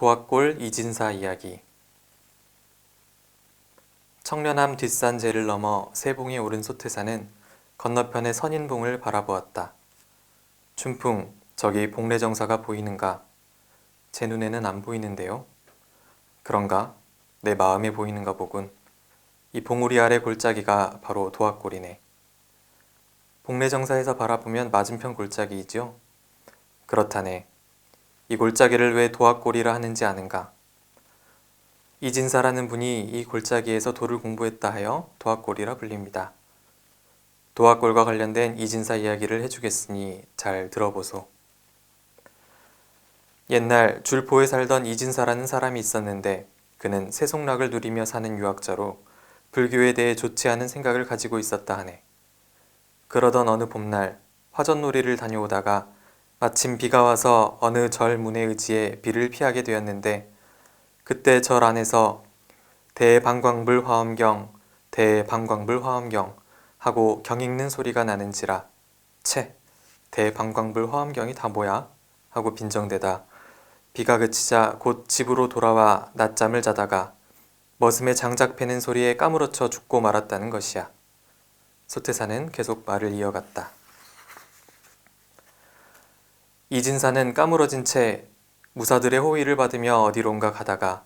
도학골 이진사 이야기 청련함 뒷산제를 넘어 세봉에 오른 소태사는 건너편의 선인봉을 바라보았다. 춘풍, 저기 봉래정사가 보이는가? 제 눈에는 안 보이는데요. 그런가? 내 마음에 보이는가 보군. 이 봉우리 아래 골짜기가 바로 도학골이네. 봉래정사에서 바라보면 맞은편 골짜기이죠? 그렇다네. 이 골짜기를 왜 도학골이라 하는지 아는가? 이진사라는 분이 이 골짜기에서 도를 공부했다 하여 도학골이라 불립니다. 도학골과 관련된 이진사 이야기를 해주겠으니 잘 들어보소. 옛날 줄포에 살던 이진사라는 사람이 있었는데 그는 세속락을 누리며 사는 유학자로 불교에 대해 좋지 않은 생각을 가지고 있었다 하네. 그러던 어느 봄날 화전놀이를 다녀오다가 마침 비가 와서 어느 절 문에 의지해 비를 피하게 되었는데 그때 절 안에서 대방광불 화엄경 대방광불 화엄경 하고 경 읽는 소리가 나는지라 채 대방광불 화엄경이 다 뭐야 하고 빈정대다 비가 그치자 곧 집으로 돌아와 낮잠을 자다가 머슴의 장작 패는 소리에 까무러쳐 죽고 말았다는 것이야. 소태사는 계속 말을 이어갔다. 이진사는 까무러진 채 무사들의 호의를 받으며 어디론가 가다가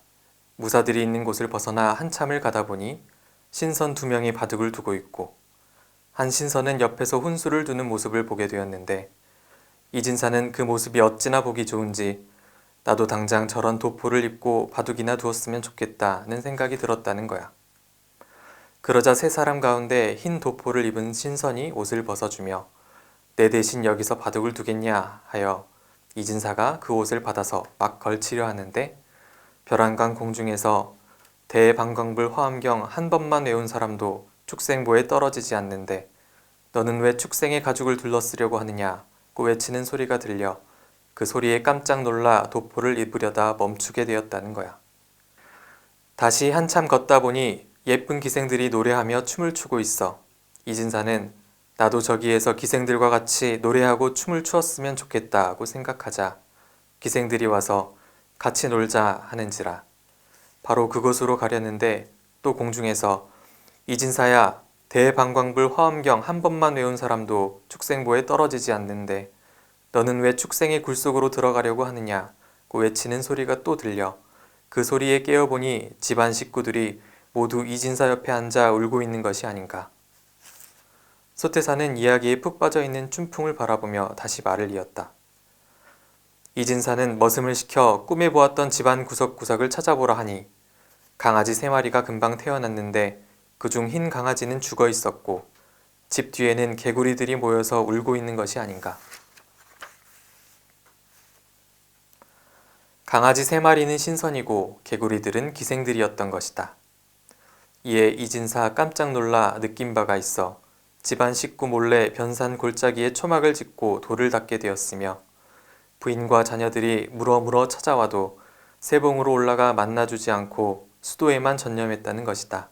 무사들이 있는 곳을 벗어나 한참을 가다 보니 신선 두 명이 바둑을 두고 있고 한 신선은 옆에서 훈수를 두는 모습을 보게 되었는데 이진사는 그 모습이 어찌나 보기 좋은지 나도 당장 저런 도포를 입고 바둑이나 두었으면 좋겠다는 생각이 들었다는 거야. 그러자 세 사람 가운데 흰 도포를 입은 신선이 옷을 벗어주며 내 대신 여기서 바둑을 두겠냐 하여 이진사가 그 옷을 받아서 막 걸치려 하는데 벼랑강 공중에서 대방광불 화엄경 한 번만 외운 사람도 축생보에 떨어지지 않는데 너는 왜 축생의 가죽을 둘러쓰려고 하느냐고 외치는 소리가 들려 그 소리에 깜짝 놀라 도포를 입으려다 멈추게 되었다는 거야. 다시 한참 걷다 보니 예쁜 기생들이 노래하며 춤을 추고 있어. 이진사는 나도 저기에서 기생들과 같이 노래하고 춤을 추었으면 좋겠다고 생각하자 기생들이 와서 같이 놀자 하는지라. 바로 그곳으로 가려는데 또 공중에서 이진사야 대방광불 화엄경 한 번만 외운 사람도 축생보에 떨어지지 않는데 너는 왜 축생의 굴 속으로 들어가려고 하느냐고 외치는 소리가 또 들려 그 소리에 깨어보니 집안 식구들이 모두 이진사 옆에 앉아 울고 있는 것이 아닌가. 소태사는 이야기에 푹 빠져 있는 춘풍을 바라보며 다시 말을 이었다. 이진사는 머슴을 시켜 꿈에 보았던 집안 구석구석을 찾아보라 하니 강아지 세 마리가 금방 태어났는데 그중 흰 강아지는 죽어 있었고 집 뒤에는 개구리들이 모여서 울고 있는 것이 아닌가. 강아지 세 마리는 신선이고 개구리들은 기생들이었던 것이다. 이에 이진사 깜짝 놀라 느낀 바가 있어 집안 식구 몰래 변산 골짜기에 초막을 짓고 돌을 닦게 되었으며 부인과 자녀들이 물어물어 찾아와도 세봉으로 올라가 만나주지 않고 수도에만 전념했다는 것이다.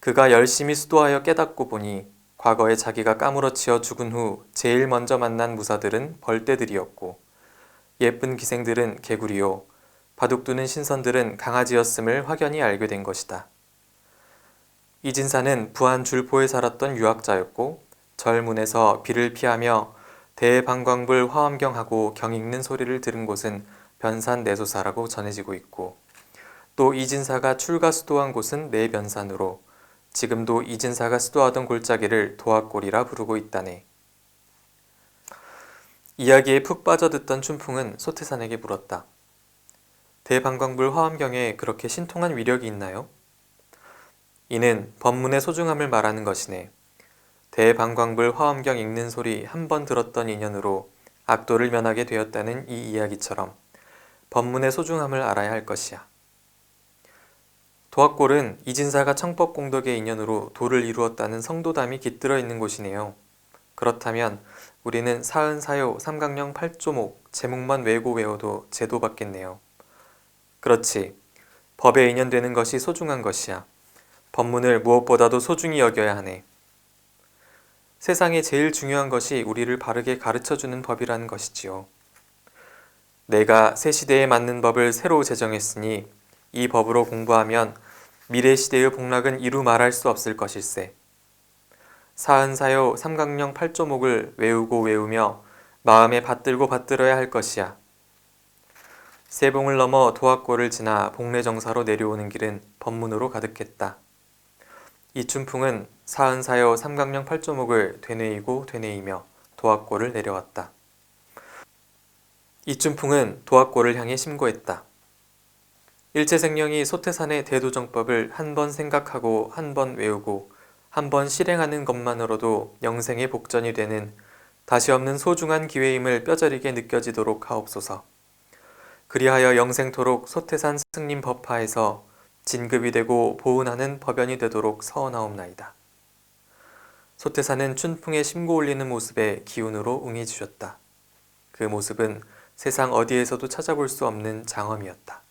그가 열심히 수도하여 깨닫고 보니 과거에 자기가 까무러치어 죽은 후 제일 먼저 만난 무사들은 벌떼들이었고 예쁜 기생들은 개구리요 바둑 두는 신선들은 강아지였음을 확연히 알게 된 것이다. 이진사는 부안 줄포에 살았던 유학자였고 절문에서 비를 피하며 대방광불 화엄경하고 경 읽는 소리를 들은 곳은 변산 내소사라고 전해지고 있고 또 이진사가 출가 수도한 곳은 내변산으로 지금도 이진사가 수도하던 골짜기를 도학골이라 부르고 있다네. 이야기에 푹 빠져듣던 춘풍은 소태산에게 물었다. 대방광불 화엄경에 그렇게 신통한 위력이 있나요? 이는 법문의 소중함을 말하는 것이네. 대방광불 화엄경 읽는 소리 한 번 들었던 인연으로 악도를 면하게 되었다는 이 이야기처럼 법문의 소중함을 알아야 할 것이야. 도학골은 이진사가 청법공덕의 인연으로 도를 이루었다는 성도담이 깃들어 있는 곳이네요. 그렇다면 우리는 사은 사요 삼강령 팔조목 제목만 외고 외워도 제도 받겠네요. 그렇지. 법에 인연되는 것이 소중한 것이야. 법문을 무엇보다도 소중히 여겨야 하네. 세상에 제일 중요한 것이 우리를 바르게 가르쳐 주는 법이라는 것이지요. 내가 새 시대에 맞는 법을 새로 제정했으니 이 법으로 공부하면 미래 시대의 복락은 이루 말할 수 없을 것일세. 사은사요 삼각령 팔조목을 외우고 외우며 마음에 받들고 받들어야 할 것이야. 세봉을 넘어 도학고를 지나 복례정사로 내려오는 길은 법문으로 가득했다. 이춘풍은 사은사요 삼각령 팔조목을 되뇌이고 되뇌이며 도학고를 내려왔다. 이춘풍은 도학고를 향해 심고했다. 일체생령이 소태산의 대도정법을 한 번 생각하고 한 번 외우고 한 번 실행하는 것만으로도 영생의 복전이 되는 다시 없는 소중한 기회임을 뼈저리게 느껴지도록 하옵소서. 그리하여 영생토록 소태산 스승님 법화에서 진급이 되고 보은하는 법연이 되도록 서원하옵나이다. 소태산은 춘풍에 심고 올리는 모습에 기운으로 응해주셨다. 그 모습은 세상 어디에서도 찾아볼 수 없는 장엄이었다.